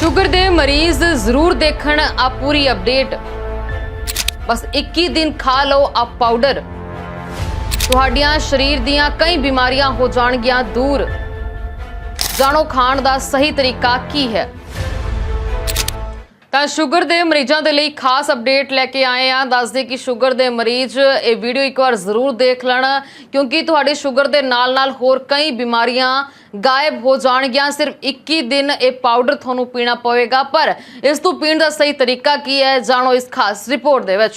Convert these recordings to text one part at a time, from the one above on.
Sugar ਦੇ ਮਰੀਜ਼ ਜ਼ਰੂਰ ਦੇਖਣ ਆ ਪੂਰੀ ਅਪਡੇਟ। ਬਸ 21 ਦਿਨ ਖਾ ਲਓ ਆ ਪਾਊਡਰ। ਤੁਹਾਡੀਆਂ ਸਰੀਰ ਦੀਆਂ ਕਈ ਬਿਮਾਰੀਆਂ ਹੋ ਜਾਣਗੀਆਂ ਦੂਰ। ਜਾਣੋ ਖਾਣ ਦਾ ਸਹੀ ਤਰੀਕਾ ਕੀ ਹੈ। ਤਾਂ ਸ਼ੂਗਰ ਦੇ ਮਰੀਜ਼ਾਂ ਦੇ ਲਈ ਖਾਸ ਅਪਡੇਟ ਲੈ ਕੇ ਆਏ ਆ ਦੱਸਦੇ ਕਿ ਸ਼ੂਗਰ ਦੇ ਮਰੀਜ਼ ਇਹ ਵੀਡੀਓ ਇੱਕ ਵਾਰ ਜ਼ਰੂਰ ਦੇਖ ਲੈਣ, ਕਿਉਂਕਿ ਤੁਹਾਡੇ ਸ਼ੂਗਰ ਦੇ ਨਾਲ-ਨਾਲ ਹੋਰ ਕਈ ਬਿਮਾਰੀਆਂ ਗਾਇਬ ਹੋ ਜਾਣਗੀਆਂ। ਸਿਰਫ 21 ਦਿਨ ਇਹ ਪਾਊਡਰ ਤੁਹਾਨੂੰ ਪੀਣਾ ਪਵੇਗਾ, ਪਰ ਇਸ ਤੋਂ ਪੀਣ ਦਾ ਸਹੀ ਤਰੀਕਾ ਕੀ ਹੈ, ਜਾਣੋ ਇਸ ਖਾਸ ਰਿਪੋਰਟ ਦੇ ਵਿੱਚ।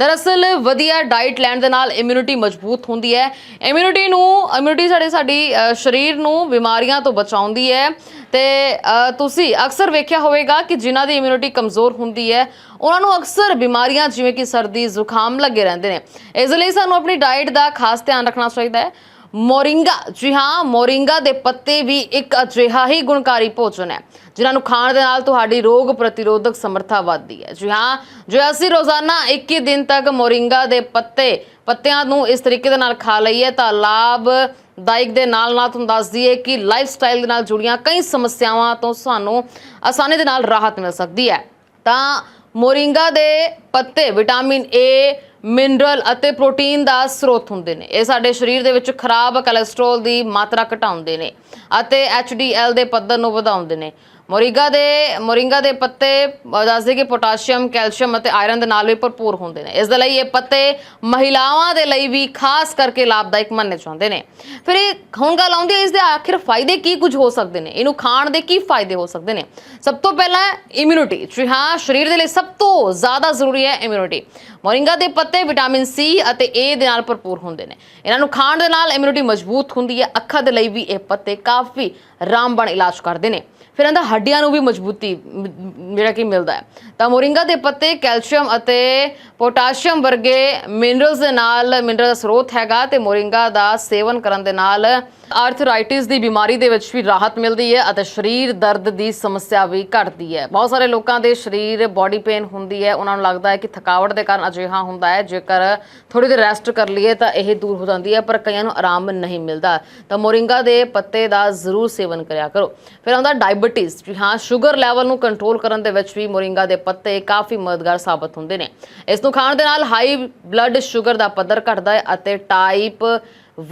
ਦਰਅਸਲ ਵਧੀਆ ਡਾਈਟ ਲੈਣ ਦੇ ਨਾਲ ਇਮਿਊਨਿਟੀ ਮਜ਼ਬੂਤ ਹੁੰਦੀ ਹੈ। ਇਮਿਊਨਿਟੀ ਨੂੰ ਇਮਿਊਨਿਟੀ ਸਾਡੇ, ਸਾਡੀ ਸਰੀਰ ਨੂੰ ਬਿਮਾਰੀਆਂ ਤੋਂ ਬਚਾਉਂਦੀ ਹੈ। ਤੇ ਤੁਸੀਂ ਅਕਸਰ ਵੇਖਿਆ ਹੋਵੇਗਾ ਕਿ ਜਿਨ੍ਹਾਂ ਦੀ ਇਮਿਊਨਿਟੀ ਕਮਜ਼ੋਰ ਹੁੰਦੀ ਹੈ, ਉਹਨਾਂ ਨੂੰ ਅਕਸਰ ਬਿਮਾਰੀਆਂ ਜਿਵੇਂ ਕਿ ਸਰਦੀ, ਜ਼ੁਕਾਮ ਲੱਗੇ ਰਹਿੰਦੇ ਨੇ। ਇਸ ਲਈ ਸਾਨੂੰ ਆਪਣੀ ਡਾਈਟ ਦਾ ਖਾਸ ਧਿਆਨ ਰੱਖਣਾ ਚਾਹੀਦਾ ਹੈ। ਮੋਰਿੰਗਾ, ਜੀ ਹਾਂ, ਮੋਰਿੰਗਾ ਦੇ ਪੱਤੇ ਵੀ ਇੱਕ ਅਜਿਹਾ ਹੀ ਗੁਣਕਾਰੀ ਭੋਜਨ ਹੈ, ਜਿਨ੍ਹਾਂ ਨੂੰ ਖਾਣ ਦੇ ਨਾਲ ਤੁਹਾਡੀ ਰੋਗ ਪ੍ਰਤੀਰੋਧਕ ਸਮਰੱਥਾ ਵੱਧਦੀ ਹੈ। ਜੀ ਹਾਂ, ਜੇ ਅਸੀਂ ਰੋਜ਼ਾਨਾ 21 ਦਿਨ ਤੱਕ ਮੋਰਿੰਗਾ ਦੇ ਪੱਤੇ, ਪੱਤਿਆਂ ਨੂੰ ਇਸ ਤਰੀਕੇ ਦੇ ਨਾਲ ਖਾ ਲਈਏ, ਤਾਂ ਲਾਭ ਦਾਇਕ ਦੇ ਨਾਲ ਨਾਲ ਤੁਹਾਨੂੰ ਦੱਸ ਦਈਏ ਕਿ ਲਾਈਫ ਸਟਾਈਲ ਦੇ ਨਾਲ ਜੁੜੀਆਂ ਕਈ ਸਮੱਸਿਆਵਾਂ ਤੋਂ ਸਾਨੂੰ ਆਸਾਨੀ ਦੇ ਨਾਲ ਰਾਹਤ ਮਿਲ ਸਕਦੀ ਹੈ। ਤਾਂ ਮੋਰਿੰਗਾ ਦੇ ਪੱਤੇ, ਵਿਟਾਮਿਨ ਏ ਮਿਨਰਲ ਅਤੇ ਪ੍ਰੋਟੀਨ ਦਾ ਸਰੋਤ ਹੁੰਦੇ ਨੇ। ਇਹ ਸਾਡੇ ਸਰੀਰ ਦੇ ਵਿੱਚ ਖਰਾਬ ਕੋਲੇਸਟ੍ਰੋਲ ਦੀ ਮਾਤਰਾ ਘਟਾਉਂਦੇ ਨੇ। ਅਤੇ HDL ਦੇ ਪੱਧਰ ਨੂੰ ਵਧਾਉਂਦੇ ਨੇ। ਮੋਰਿੰਗਾ ਦੇ ਮੋਰਿੰਗਾ ਦੇ ਪੱਤੇ ਦੱਸਦੇ ਕਿ ਪੋਟਾਸ਼ੀਅਮ, ਕੈਲਸ਼ੀਅਮ ਅਤੇ ਆਇਰਨ ਦੇ ਨਾਲ ਵੀ ਭਰਪੂਰ ਹੁੰਦੇ ਨੇ। ਇਸ ਦੇ ਲਈ ਇਹ ਪੱਤੇ ਮਹਿਲਾਵਾਂ ਦੇ ਲਈ ਵੀ ਖਾਸ ਕਰਕੇ ਲਾਭਦਾਇਕ ਮੰਨੇ ਜਾਂਦੇ ਨੇ। ਫਿਰ ਇਹ ਹੁਣ ਗੱਲ ਆਉਂਦੀ ਹੈ, ਇਸ ਦੇ ਆਖਿਰ ਫਾਇਦੇ ਕੀ ਕੁਝ ਹੋ ਸਕਦੇ ਨੇ? ਇਹਨੂੰ ਖਾਣ ਦੇ ਕੀ ਫਾਇਦੇ ਹੋ ਸਕਦੇ ਨੇ? ਸਭ ਤੋਂ ਪਹਿਲਾਂ ਇਮਿਊਨਿਟੀ ਜੀ ਹਾਂ, ਸਰੀਰ ਦੇ ਲਈ ਸਭ ਤੋਂ ਜ਼ਿਆਦਾ ਜ਼ਰੂਰੀ ਹੈ ਇਮਿਊਨਿਟੀ ਮੋਰਿੰਗਾ ਦੇ ਪੱਤੇ ਵਿਟਾਮਿਨ ਸੀ ਅਤੇ ਏ ਦੇ ਨਾਲ ਭਰਪੂਰ ਹੁੰਦੇ ਨੇ। ਇਹਨਾਂ ਨੂੰ ਖਾਣ ਦੇ ਨਾਲ ਇਮਿਊਨਿਟੀ ਮਜ਼ਬੂਤ ਹੁੰਦੀ ਹੈ। ਅੱਖਾਂ ਦੇ ਲਈ ਵੀ ਇਹ ਪੱਤੇ ਕਾਫੀ ਵੀ ਰਾਮਬਣ ਇਲਾਜ ਕਰਦੇ ਨੇ। ਫਿਰ ਇਹਨਾਂ ਦਾ ਹੱਡੀਆਂ ਨੂੰ ਵੀ ਮਜ਼ਬੂਤੀ ਜਿਹੜਾ ਕਿ ਮਿਲਦਾ ਹੈ। ਤਾਂ ਮੋਰਿੰਗਾ ਦੇ ਪੱਤੇ ਕੈਲਸ਼ੀਅਮ ਅਤੇ ਪੋਟਾਸ਼ੀਅਮ ਵਰਗੇ ਮਿਨਰਲਸ ਦੇ ਨਾਲ, ਮਿਨਰਲ ਦਾ ਸਰੋਤ ਹੈਗਾ ਤੇ ਮੋਰਿੰਗਾ ਦਾ ਸੇਵਨ ਕਰਨ ਦੇ ਨਾਲ ਆਰਥਰਾਈਟਿਸ ਦੀ ਬਿਮਾਰੀ ਦੇ ਵਿੱਚ ਵੀ ਰਾਹਤ ਮਿਲਦੀ ਹੈ ਅਤੇ ਸਰੀਰ ਦਰਦ ਦੀ ਸਮੱਸਿਆ ਵੀ ਘਟਦੀ ਹੈ। ਬਹੁਤ ਸਾਰੇ ਲੋਕਾਂ ਦੇ ਸਰੀਰ ਬਾਡੀ ਪੇਨ ਹੁੰਦੀ ਹੈ। ਉਹਨਾਂ ਨੂੰ ਲੱਗਦਾ ਹੈ ਕਿ ਥਕਾਵਟ ਦੇ ਕਾਰਨ ਅਜਿਹਾ ਹੁੰਦਾ ਹੈ। ਜੇਕਰ ਥੋੜੀ ਦੇਰ ਰੈਸਟ ਕਰ ਲਈਏ ਤਾਂ ਇਹ ਦੂਰ ਹੋ ਜਾਂਦੀ ਹੈ, ਪਰ ਕਈਆਂ ਨੂੰ ਆਰਾਮ ਨਹੀਂ ਮਿਲਦਾ। ਤਾਂ ਮੋਰਿੰਗਾ ਦੇ ਪੱਤੇ ਦਾ ਜ਼ਰੂਰ ਸੇਵਨ ਕਰਿਆ ਕਰੋ। ਫਿਰ ਆਉਂਦਾ ਡਾਇਬੀਟੀਜ਼ ਜੀ ਹਾਂ, ਸ਼ੂਗਰ ਲੈਵਲ ਨੂੰ ਕੰਟਰੋਲ ਕਰਨ ਦੇ ਵਿੱਚ ਵੀ ਮੋਰਿੰਗਾ ਦੇ ਪੱਤੇ ਕਾਫੀ ਮਦਦਗਾਰ ਸਾਬਤ ਹੁੰਦੇ ਨੇ। ਇਸ ਨੂੰ ਖਾਣ ਦੇ ਨਾਲ ਹਾਈ ਬਲੱਡ ਸ਼ੂਗਰ ਦਾ ਪੱਧਰ ਘਟਦਾ ਹੈ ਅਤੇ ਟਾਈਪ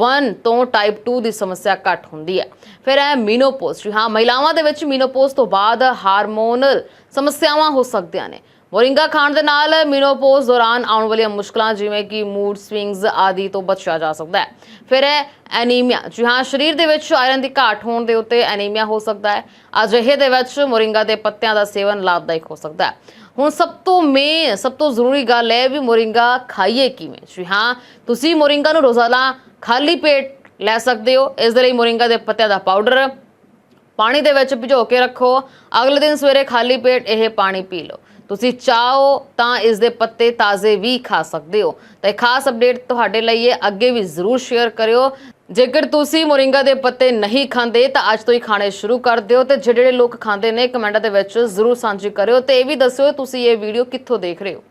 1 ਤੋਂ ਟਾਈਪ 2 ਦੀ ਸਮੱਸਿਆ ਘੱਟ ਹੁੰਦੀ ਹੈ। ਫਿਰ ਹੈ ਮੀਨੋਪੋਜ਼ ਜੀ ਹਾਂ, ਮਹਿਲਾਵਾਂ ਦੇ ਵਿੱਚ ਮੀਨੋਪੋਜ਼ ਤੋਂ ਬਾਅਦ ਹਾਰਮੋਨਲ ਸਮੱਸਿਆਵਾਂ ਹੋ ਸਕਦੀਆਂ ਨੇ। ਮੋਰਿੰਗਾ ਖਾਣ ਦੇ ਨਾਲ ਮੀਨੋਪੋਜ਼ ਦੌਰਾਨ ਆਉਣ ਵਾਲੀਆਂ ਮੁਸ਼ਕਲਾਂ ਜਿਵੇਂ ਕਿ ਮੂਡ ਸਵਿੰਗਸ ਆਦਿ ਤੋਂ ਬਚਿਆ ਜਾ ਸਕਦਾ ਹੈ। ਫਿਰ ਹੈ ਐਨੀਮੀਆ ਜੀ ਹਾਂ, ਸਰੀਰ ਦੇ ਵਿੱਚ ਆਇਰਨ ਦੀ ਘਾਟ ਹੋਣ ਦੇ ਉੱਤੇ ਐਨੀਮੀਆ ਹੋ ਸਕਦਾ ਹੈ। ਅਜਿਹੇ ਦੇ ਵਿੱਚ ਮੋਰਿੰਗਾ ਦੇ ਪੱਤਿਆਂ ਦਾ ਸੇਵਨ ਲਾਭਦਾਇਕ ਹੋ ਸਕਦਾ ਹੈ। ਹੁਣ ਸਭ ਤੋਂ ਮੇਨ ਸਭ ਤੋਂ ਜ਼ਰੂਰੀ ਗੱਲ ਹੈ ਵੀ ਮੋਰਿੰਗਾ ਖਾਈਏ ਕਿਵੇਂ। ਜੀ ਹਾਂ, ਤੁਸੀਂ ਮੋਰਿੰਗਾ ਨੂੰ ਰੋਜ਼ਾਨਾ ਖਾਲੀ ਪੇਟ ਲੈ ਸਕਦੇ ਹੋ। ਇਸ ਦੇ ਲਈ ਮੋਰਿੰਗਾ ਦੇ ਪੱਤਿਆਂ ਦਾ ਪਾਊਡਰ ਪਾਣੀ ਦੇ ਵਿੱਚ ਭਿਜੋ ਕੇ ਰੱਖੋ। ਅਗਲੇ ਦਿਨ ਸਵੇਰੇ ਖਾਲੀ ਪੇਟ ਇਹ ਪਾਣੀ ਪੀ ਲਓ। ਤੁਸੀਂ ਚਾਹੋ ਤਾਂ ਇਸ ਦੇ ਪੱਤੇ ਤਾਜ਼ੇ ਵੀ ਖਾ ਸਕਦੇ ਹੋ। ਤਾਂ ਇਹ ਖਾਸ ਅਪਡੇਟ ਤੁਹਾਡੇ ਲਈ ਹੈ ਅੱਗੇ ਵੀ ਜ਼ਰੂਰ ਸ਼ੇਅਰ ਕਰਿਓ। ਜੇਕਰ ਤੁਸੀਂ ਮੋਰਿੰਗਾ ਦੇ ਪੱਤੇ ਨਹੀਂ ਖਾਂਦੇ, ਤਾਂ ਅੱਜ ਤੋਂ ਹੀ ਖਾਣੇ ਸ਼ੁਰੂ ਕਰ ਦਿਓ ਤੇ ਜਿਹੜੇ ਲੋਕ ਖਾਂਦੇ ਨੇ, ਕਮੈਂਟਾਂ ਦੇ ਵਿੱਚ ਜ਼ਰੂਰ ਸਾਂਝੀ ਕਰਿਓ ਤੇ ਇਹ ਵੀ ਦੱਸਿਓ ਤੁਸੀਂ ਇਹ ਵੀਡੀਓ ਕਿੱਥੋਂ ਦੇਖ ਰਹੇ ਹੋ।